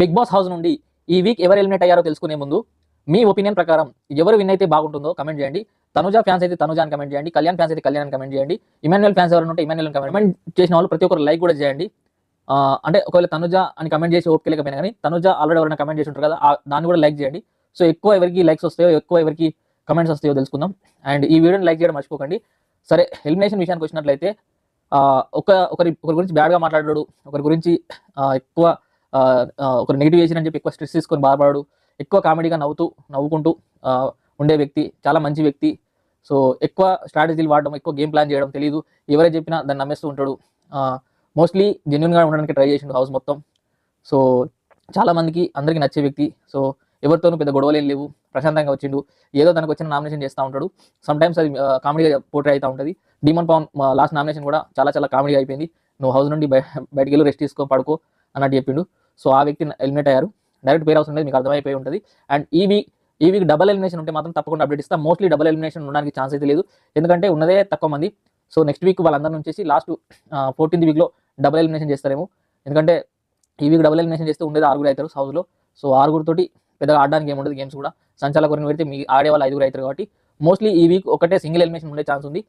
Big boss house నుండి ఈ week ఎవరు ఎలిమినేట్ అయ్యారో తెలుసుకునే ముందు మీ ఒపీనియన్ ప్రకారం ఎవరు విన్ అయితే బాగుంటుందో కమెంట్ చేయండి. తనుజ ఫ్యాన్స్ అయితే తనుజాన్ కమెంట్ చేయండి. కళ్యాణ్ ఫ్యాన్స్ అయితే కళ్యాణ్ కమెంట్ చేయండి. ఇమాన్యుయల్ ఫ్యాన్స్ ఎవరు ఉంటే ఇమాన్యుయల్ కమెంట్ చేసిన వాళ్ళు ప్రతి ఒక్కరు లైక్ కూడా చేయండి. అంటే ఒకవేళ తనుజ అని కమెంట్ చేసి ఓపిక లేకపోయినా కానీ తనుజ ఆల్రెడీ ఎవరైనా కమెంట్ చేసి ఉంటారు కదా దాన్ని కూడా లైక్ చేయండి. సో ఎక్కువ ఎవరికి లైక్స్ వస్తాయో ఎక్కువ ఎవరికి కమెంట్స్ వస్తాయో తెలుసుకుందాం. అండ్ ఈ వీడియోని లైక్ చేయడం మర్చిపోకండి. సరే ఎలిమినేషన్ విషయానికి వచ్చినట్లయితే ఒక ఒకరి ఒకరి గురించి బ్యాడ్గా మాట్లాడాడు ఒకరి గురించి ఎక్కువ ఒక నెగిటివ్ చేసినని చెప్పి ఎక్కువ స్ట్రెస్ తీసుకొని బాధపడాడు. ఎక్కువ కామెడీగా నవ్వుతూ నవ్వుకుంటూ ఉండే వ్యక్తి చాలా మంచి వ్యక్తి. సో ఎక్కువ స్ట్రాటజీలు వాడడం ఎక్కువ గేమ్ ప్లాన్ చేయడం తెలియదు ఎవరే చెప్పినా దాన్ని నమ్మేస్తూ ఉంటాడు. మోస్ట్లీ జెన్యున్గా ఉండడానికి ట్రై చేసిండు హౌస్ మొత్తం. సో చాలా మందికి అందరికీ నచ్చే వ్యక్తి. సో ఎవరితోనూ పెద్ద గొడవలు లేవు. ప్రశాంతంగా వచ్చిండు. ఏదో తనకు వచ్చిన నామినేషన్ చేస్తూ ఉంటాడు. సమ్ టైమ్స్ అది కామెడీగా పోట్రీ అవుతూ ఉంటుంది. డీమన్ పవన్ లాస్ట్ నామినేషన్ కూడా చాలా చాలా కామెడీ అయిపోయింది. నువ్వు హౌస్ నుండి బయ బయటికి వెళ్ళి రెస్ట్ తీసుకో పడుకో అన్నట్టు చెప్పిండు. సో ఆ వ్యక్తి ఎలిమినేట్ అయ్యారు. డైరెక్ట్ పేరు అవసరం లేదు మీకు అర్థమైపోయి ఉంటుంది. అండ్ ఈ వీక్ ఈ వీక్ డబల్ ఎలిమినేషన్ ఉంటే మాత్రం తప్పకుండా అప్డేట్ ఇస్తాం. మోస్ట్లీ డబల్ ఎలిమినేషన్ ఉండడానికి ఛాన్స్ అయితే లేదు. ఎందుకంటే ఉన్నదే తక్కువ మంది. సో నెక్స్ట్ వీక్ వాళ్ళందరూ నుంచి లాస్ట్ ఫోర్టీన్త్ వీక్లో డబల్ ఎలిమినేషన్ చేస్తారేమో. ఎందుకంటే ఈ వీక్ డబుల్ ఎలిమినేషన్ చేస్తే ఉండేది ఆరుగురు అవుతారు సౌత్లో సో ఆరుగురితోటి పెద్దగా ఆడడానికి ఏముండదు గేమ్స్ కూడా. సంచాలకుని పెడితే మీ ఆడే వాళ్ళు ఐదుగురు అవుతారు కాబట్టి మోస్ట్లీ ఈ వీక్ ఒకటే సింగిల్ ఎలిమినేషన్ ఉండే ఛాన్స్ ఉంది.